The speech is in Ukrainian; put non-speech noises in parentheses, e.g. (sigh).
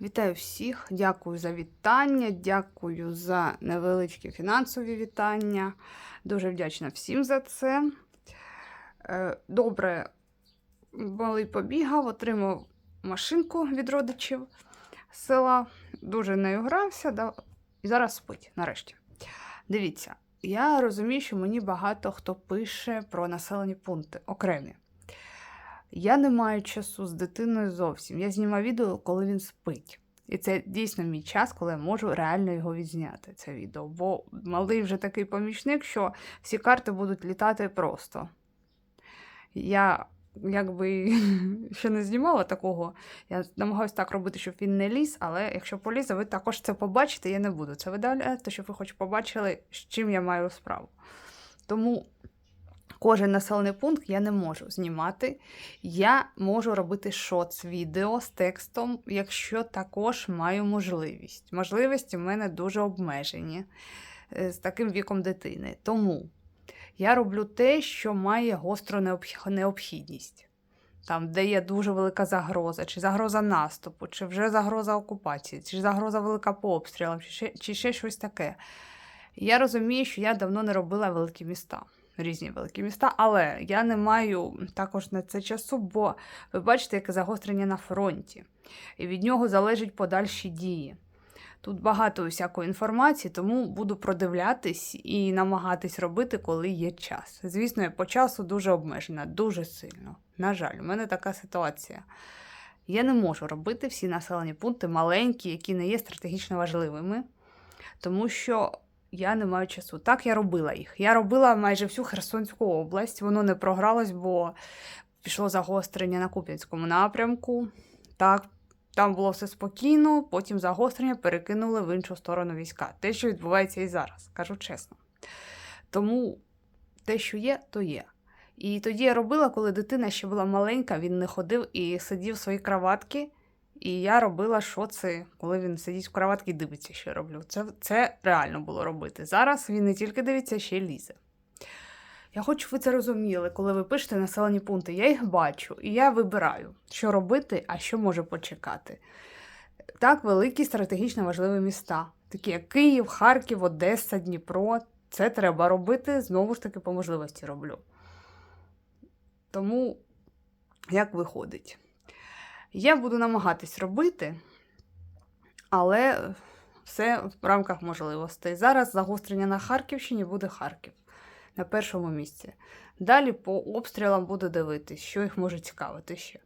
Вітаю всіх, дякую за вітання, дякую за невеличкі фінансові вітання. Дуже вдячна всім за це. Е, Добре, малий побігав, отримав машинку від родичів села. Дуже нею грався да, і зараз спить нарешті. Дивіться, я розумію, що мені багато хто пише про населені пункти окремі. Я не маю часу з дитиною зовсім. Я знімаю відео, коли він спить. І це дійсно мій час, коли я можу реально його відзняти, це відео. Бо малий вже такий помічник, що всі карти будуть літати просто. Я якби (laughs) ще не знімала такого. Я намагаюся так робити, щоб він не ліз, але якщо полізе, ви також це побачите, я не буду це видаляти, щоб ви хоч побачили, з чим я маю справу. Тому кожен населений пункт я не можу знімати. Я можу робити шоц відео з текстом, якщо також маю можливість. Можливості в мене дуже обмежені е, з таким віком дитини. Тому я роблю те, що має гостру необхідність. Там, де є дуже велика загроза, чи загроза наступу, чи вже загроза окупації, чи загроза велика по обстрілам, чи ще, чи ще щось таке. Я розумію, що я давно не робила великі міста, різні великі міста, але я не маю також на це часу, бо ви бачите, яке загострення на фронті, і від нього залежать подальші дії. Тут багато усякої інформації, тому буду продивлятись і намагатись робити, коли є час. Звісно, я по часу дуже обмежена, дуже сильно. На жаль, у мене така ситуація. Я не можу робити всі населені пункти маленькі, які не є стратегічно важливими, тому що я не маю часу. Так, я робила їх. Я робила майже всю Херсонську область. Воно не програлось, бо пішло загострення на Куп'янському напрямку. Так, там було все спокійно, потім загострення перекинули в іншу сторону війська. Те, що відбувається і зараз, кажу чесно. Тому те, що є, то є. І тоді я робила, коли дитина ще була маленька, він не ходив і сидів в своїй кроватці. І я робила шоци, коли він сидить в кроватці і дивиться, що я роблю. Це, це реально було робити. Зараз він не тільки дивиться, ще й лізе. Я хочу, щоб ви це розуміли, коли ви пишете населені пункти. Я їх бачу, і я вибираю, що робити, а що може почекати. Так, великі стратегічно важливі міста, такі як Київ, Харків, Одеса, Дніпро. Це треба робити, знову ж таки, по можливості роблю. Тому, як виходить? Я буду намагатись робити, але все в рамках можливостей. Зараз загострення на Харківщині буде Харків на першому місці. Далі по обстрілам буду дивитись, що їх може цікавити ще.